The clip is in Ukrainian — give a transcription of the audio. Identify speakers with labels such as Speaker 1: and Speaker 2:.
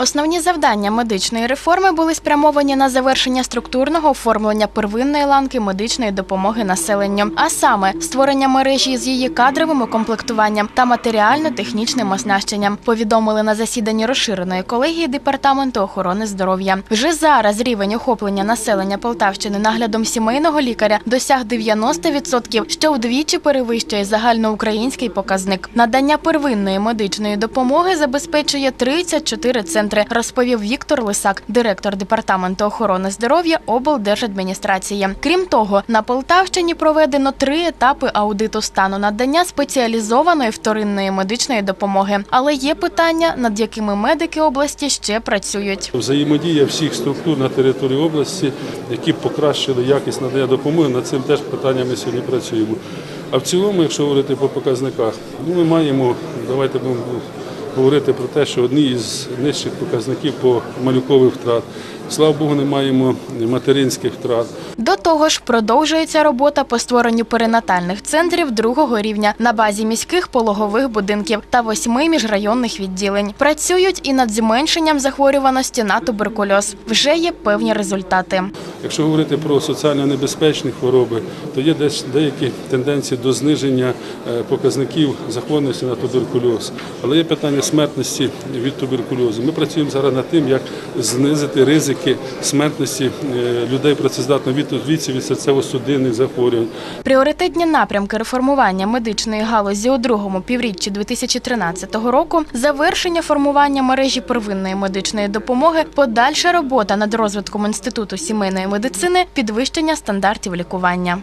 Speaker 1: Основні завдання медичної реформи були спрямовані на завершення структурного оформлення первинної ланки медичної допомоги населенню, а саме створення мережі з її кадровим укомплектуванням та матеріально-технічним оснащенням. Повідомили на засіданні розширеної колегії департаменту охорони здоров'я. Вже зараз рівень охоплення населення Полтавщини наглядом сімейного лікаря досяг 90%, що вдвічі перевищує загальноукраїнський показник. Надання первинної медичної допомоги забезпечує 34 центри, розповів Віктор Лисак, директор департаменту охорони здоров'я облдержадміністрації. Крім того, на Полтавщині проведено три етапи аудиту стану надання спеціалізованої вторинної медичної допомоги. Але є питання, над якими медики області ще працюють.
Speaker 2: Взаємодія всіх структур на території області, які покращили якість надання допомоги, над цим теж питанням ми сьогодні працюємо. А в цілому, якщо говорити по показниках, ну ми маємо, давайте будемо говорити про те, що одні із нижчих показників по малюкових втрат. Слава Богу, не маємо материнських втрат.
Speaker 1: До того ж, продовжується робота по створенню перинатальних центрів другого рівня на базі міських пологових будинків та восьми міжрайонних відділень. Працюють і над зменшенням захворюваності на туберкульоз. Вже є певні результати.
Speaker 2: Якщо говорити про соціально небезпечні хвороби, то є десь деякі тенденції до зниження е, показників захворюваності на туберкульоз. Але є питання смертності від туберкульозу. Ми працюємо зараз над тим, як знизити ризики смертності е, людей працездатного віці від серцево-судинних захворювань.
Speaker 1: Пріоритетні напрямки реформування медичної галузі у другому півріччі 2013 року, завершення формування мережі первинної медичної допомоги, подальша робота над розвитком інституту сімейної медицини, підвищення стандартів лікування.